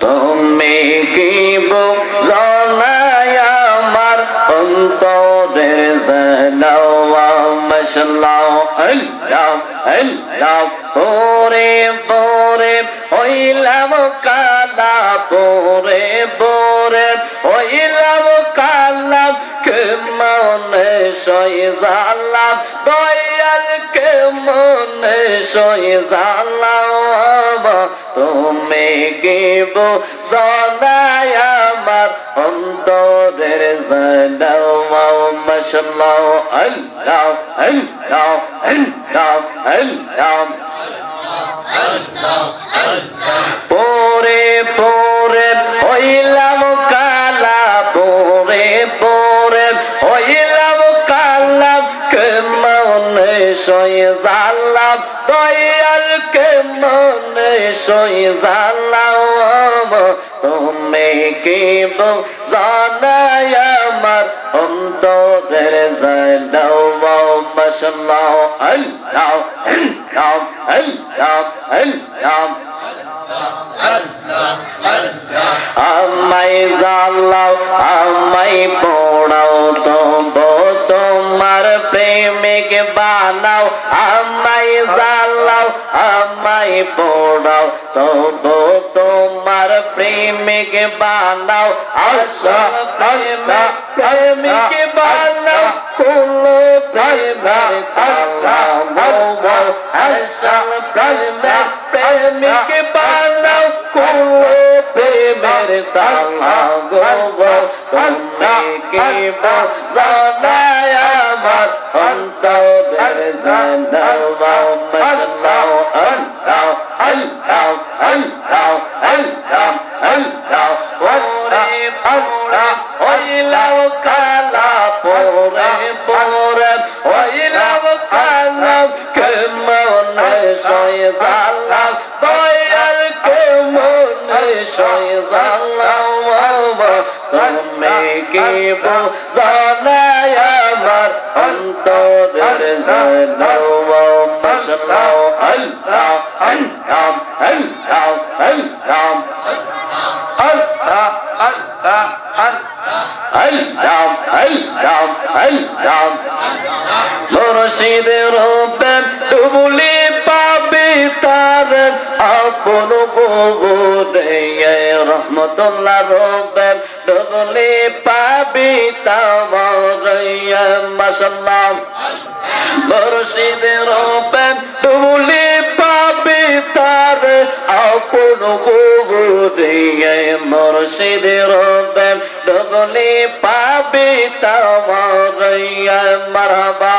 তুমি কি জানায় আমার অন্তরের জানাওয়া মশলাও আল্লাহ আল্লাহ পরে পরে হইলাম কালা পরে পরে হইলাম দয়ালকে মনে সইজালাম তুমি গিব জনায় আমার অন্তরের জানাও মাশাল্লাহ আল্লাহ। আল্লাহ আল্লাহ আল্লাহ। পরে পরে সই জালাম দয়াল কেমন সই জালাম তুমি কি জানায় আমার অন্তরের জানাও মশলাও আল্লাহ আল্লাহ আল্লাহ আল্লাহ। আমাই জালাও তবু তোমার প্রেমিক জ্বালাও আমাই জ্বালাও আমাই পোড়াও তবু তোমার প্রেমিক বানাও প্রেমিক বানাও খুলো প্রেমিক বানাও খুলো প্রেমের তালা গো তুমি কে বাজানা زنا اللهم صل الله الله الله الله الله وري بورا ويلا وكالا بورا بورا ويلا وكالا كما نشاي زالا ضير كما نشاي زالا والله تمي كيبو زالا أنت برزنا ومشطا هل نعم هل نعم هل نعم هل نعم هل نعم هل نعم مرشد ربنا تبولي بابي تارن أقولو কবরে রহমতুল্লাহ রোবের ডবলি পাবি তামারাইয়া, মাশাআল্লাহ। মুর্শিদের রোবের ডবলি পাবি তার আপন কবরে মুর্শিদের রোবের ডবলি পাবি তামারাইয়া মারহাবা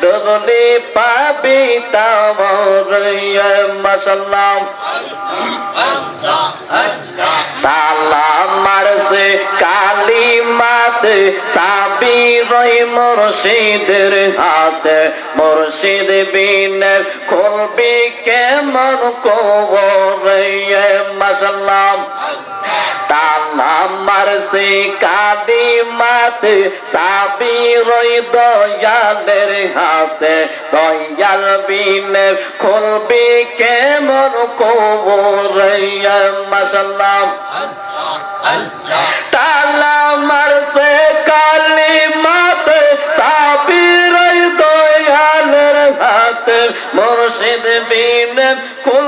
ডুবলি পাপি তামর মাসাল্লাহ মারছে কালি মাতে সাবি রই মুর্শিদের হাতে। মুর্শিদ বিন খুলবি কেমন কোবরে মাসাল্লাহ তালা আছে কালিমাতে সাবিরই দয়ালের হাতে। দয়াল বিনে খুলবি কেমন কবর মাসাল্লাম তালা মারছে কালিমাতে সাবিরই দয়ালের হাতে। মুর্শিদ বিনে খুল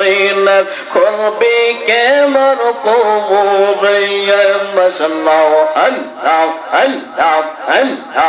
المدينة خذ بك مرقوبيا ما شاء الله الله الله الله الله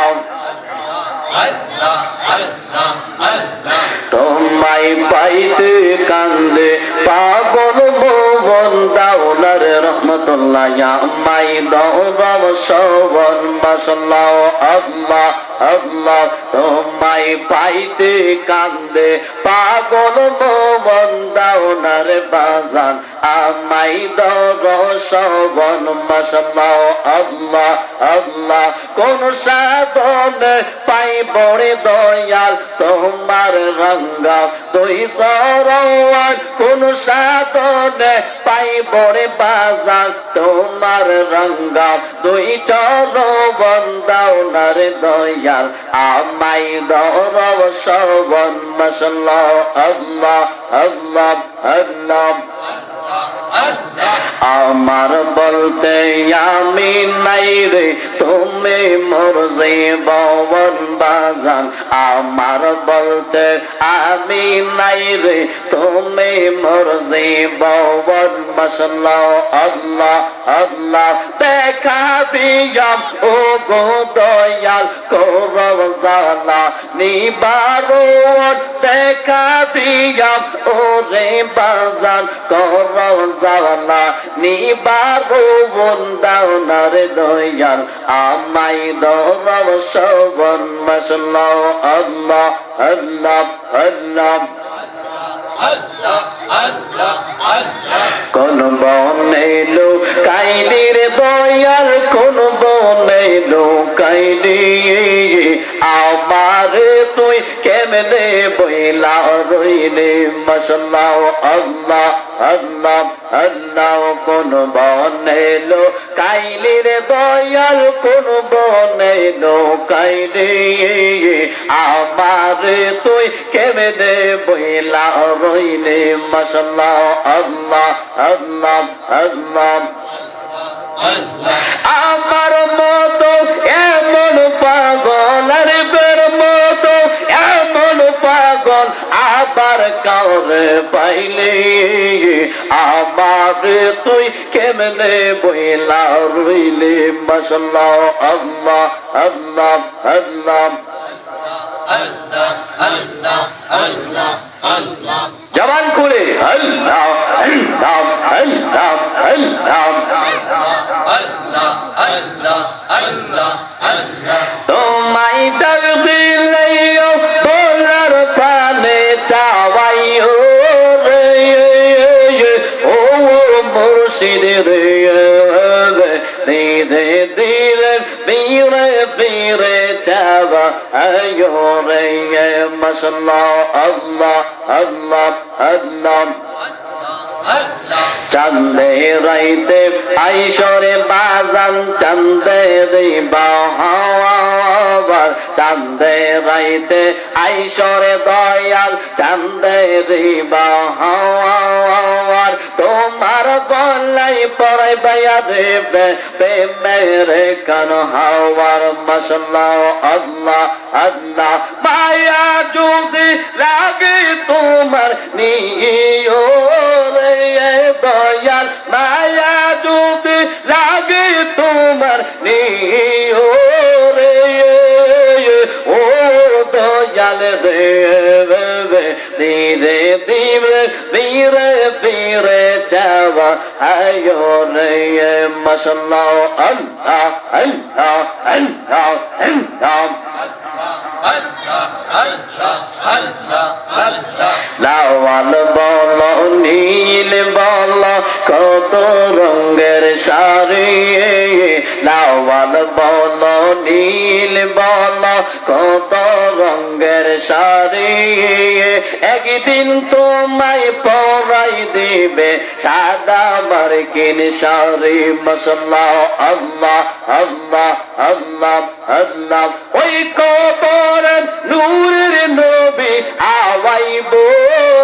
الله الله তোমায় পাইতে কান্দে পাগল শোভন দাউলার রহমতুল্লাহ মাই দৌরব শোভন মাসাল্লাহ আল্লাহ আল্লাহ, তোমায় পাইতে কান্দে পাগল মোমন দাউনার বাজান আমাই দরশবন মাসাল্লাহ আল্লাহ আল্লাহ, কোন সাধন পাই বড়ে দয়াল, তোমার রঙ্গা তুই সরওয়ার কোন সাধন পাই বড়ে বাজার? তোমার রঙ্গা তুই চর বন্দাওনার দয়াল আমাই দরব সবন মাসাল্লাহ আল্লাহ আল্লাহ আল্লাহ। আমার বলতে আমি নাই রে, তুমি মোর জীবন বাজান, আমার বলতে আমি নাই রে, তুমি মোর জীবন মশাল্লাহ আল্লাহ আল্লাহ, দেখা দিয়াম ও গো দয়াল করব জালা নিবারণ দেখা দিয়াম ও রে বাজান করব জালা নিবারণ দাওনার দয়াল আমাই দরব সবন মশাল্লাহ আল্লাহ আল্লাহ আল্লাহ। কোন বনেলো কাইলির দয়াল কোন বনেলো কাইলি, আমার তুই কেমনে বইলা রইলে? মশাল্লাহ আল্লাহ আল্লাহ। আল্লাহ কোন বনেলো কাইলির দয়াল কোন বনেলো কাইলি আমার তুই কেমনে বইলা রইলে? মশাল্লাহ আল্লাহ আল্লাহ আল্লাহ। আমার মতো আবার কাউরে পাইলে আমার তুই কেমনে বইলা রইলে? মশাল্লাহ, আল্লাহ আল্লাহ আল্লাহ। জবান খুলে। আল্লাহ আল্লাহ আল্লাহ আল্লাহ। চাওয়া আয়ো রে মশাল্লাহ আল্লাহ আল্লাহ আল্লাহ চান্দে রাইতে আইসরে বাজান, চান্দে দিবার চান্দে রাইতে আইসরে দয়াল, চান্দে দিবার তোমার গলাই পড়াই বাইয়া দেবে প্রেমেরে কান? হাওয়ার মশলা আল্লাহ আল্লাহ। মায়া যদি লাগে তোমার নিও রে দয়াল। মায়া যদি লাগে তোমার নিও রে ও দয়াল রে ধীরে ধীরে ধীরে ধীরে আয়ো রে মশলা আল্লাহ আল্লাহ আল্লাহ আল্লাহ লাওয়াল বল নীল বল কত রঙের শাড়ি লাওয়াল বল রঙের শাড়ি একদিন তোমায় পরাই দিবে সাদা মার্কিন শাড়ি মশলা আল্লাহ আল্লাহ আল্লাহ আল্লাহ। ওই কবর নূরের নবী আওয়াইব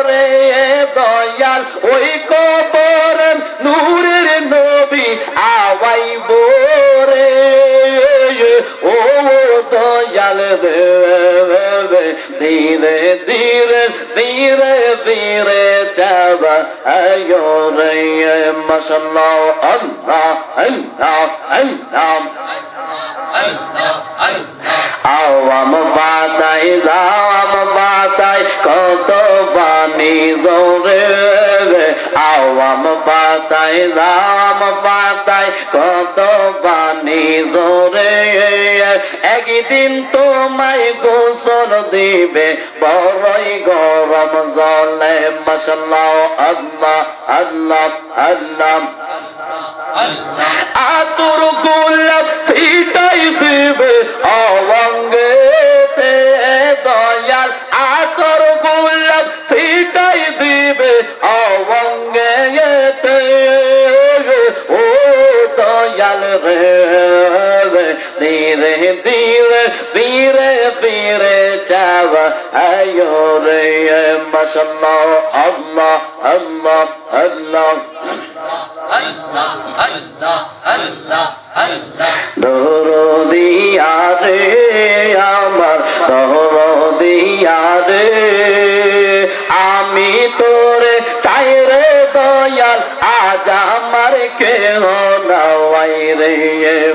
রে দয়াল। ওই কবর নূরের নবী আওয়াইব রে ধীরে ধীরে ধীরে ধীরে যাবা আয়ো রে, মশাল্লাহ, আল্লাহ আল্লাহ আল্লাহ। আওয়াম বাতাই যাওয়াম বাত পাতায় কত বাণী জোরে আওয়াম পাতায় রাম পাতায় কত বাণী জোরে একদিন তোমায় গোসল দিবে, বড়ই গরম জলে। মশাল্লাহ, আল্লাহ আল্লাহ আল্লাহ। আতুর গোলাপ সিটাই দিবে অবঙ্গে ধীরে ধীরে চাওয়া আয়ো রে মশাল্লাহ আল্লাহ